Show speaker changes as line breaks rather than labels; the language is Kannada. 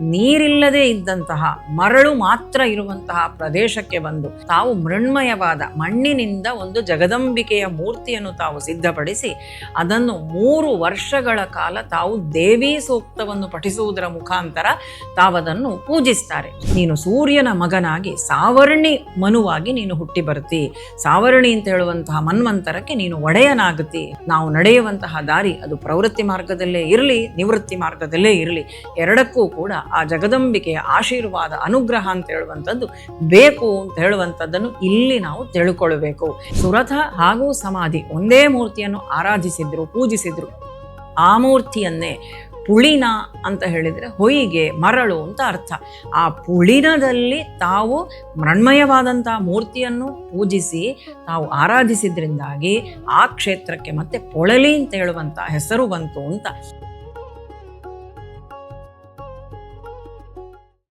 ನೀರಿಲ್ಲದೆ ಇದ್ದಂತಹ, ಮರಳು ಮಾತ್ರ ಇರುವಂತಹ ಪ್ರದೇಶಕ್ಕೆ ಬಂದು ತಾವು ಮೃಣ್ಮಯವಾದ ಮಣ್ಣಿನಿಂದ ಒಂದು ಜಗದಂಬಿಕೆಯ ಮೂರ್ತಿಯನ್ನು ತಾವು ಸಿದ್ಧಪಡಿಸಿ, ಅದನ್ನು ಮೂರು ವರ್ಷಗಳ ಕಾಲ ತಾವು ದೇವಿ ಸೂಕ್ತವನ್ನು ಪಠಿಸುವುದರ ಮುಖಾಂತರ ತಾವದನ್ನು ಪೂಜಿಸ್ತಾರೆ. ನೀನು ಸೂರ್ಯನ ಮಗನಾಗಿ ಸಾವರ್ಣಿ ಮನುವಾಗಿ ನೀನು ಹುಟ್ಟಿ ಬರ್ತಿ. ಸಾವರ್ಣಿ ಅಂತ ಹೇಳುವಂತಹ ಮನ್ವಂತರಕ್ಕೆ ನೀನು ಒಡೆಯನಾಗುತ್ತಿ ನಾವು ನಡೆಯುವಂತಹ ದಾರಿ ಅದು ಪ್ರವೃತ್ತಿ ಮಾರ್ಗದಲ್ಲೇ ಇರಲಿ, ನಿವೃತ್ತಿ ಮಾರ್ಗದಲ್ಲೇ ಇರಲಿ. ಎರಡಕ್ಕೂ ಕೂಡ ಆ ಜಗದಂಬಿಕೆಯ ಆಶೀರ್ವಾದ, ಅನುಗ್ರಹ ಅಂತ ಹೇಳುವಂಥದ್ದು ಬೇಕು ಅಂತ ಹೇಳುವಂಥದ್ದನ್ನು ಇಲ್ಲಿ ನಾವು ತಿಳ್ಕೊಳ್ಬೇಕು. ಸುರಥ ಹಾಗೂ ಸಮಾಧಿ ಒಂದೇ ಮೂರ್ತಿಯನ್ನು ಆರಾಧಿಸಿದ್ರು, ಪೂಜಿಸಿದ್ರು. ಆ ಮೂರ್ತಿಯನ್ನೇ ಪುಳಿನ ಅಂತ ಹೇಳಿದರೆ ಹೊಯಿಗೆ, ಮರಳು ಅಂತ ಅರ್ಥ. ಆ ಪುಳಿನದಲ್ಲಿ ತಾವು ಮೃಣ್ಮಯವಾದಂಥ ಮೂರ್ತಿಯನ್ನು ಪೂಜಿಸಿ, ತಾವು ಆರಾಧಿಸಿದ್ರಿಂದಾಗಿ ಆ ಕ್ಷೇತ್ರಕ್ಕೆ ಮತ್ತೆ ಪೊಳಲಿ ಅಂತ ಹೇಳುವಂಥ ಹೆಸರು ಬಂತು ಅಂತ.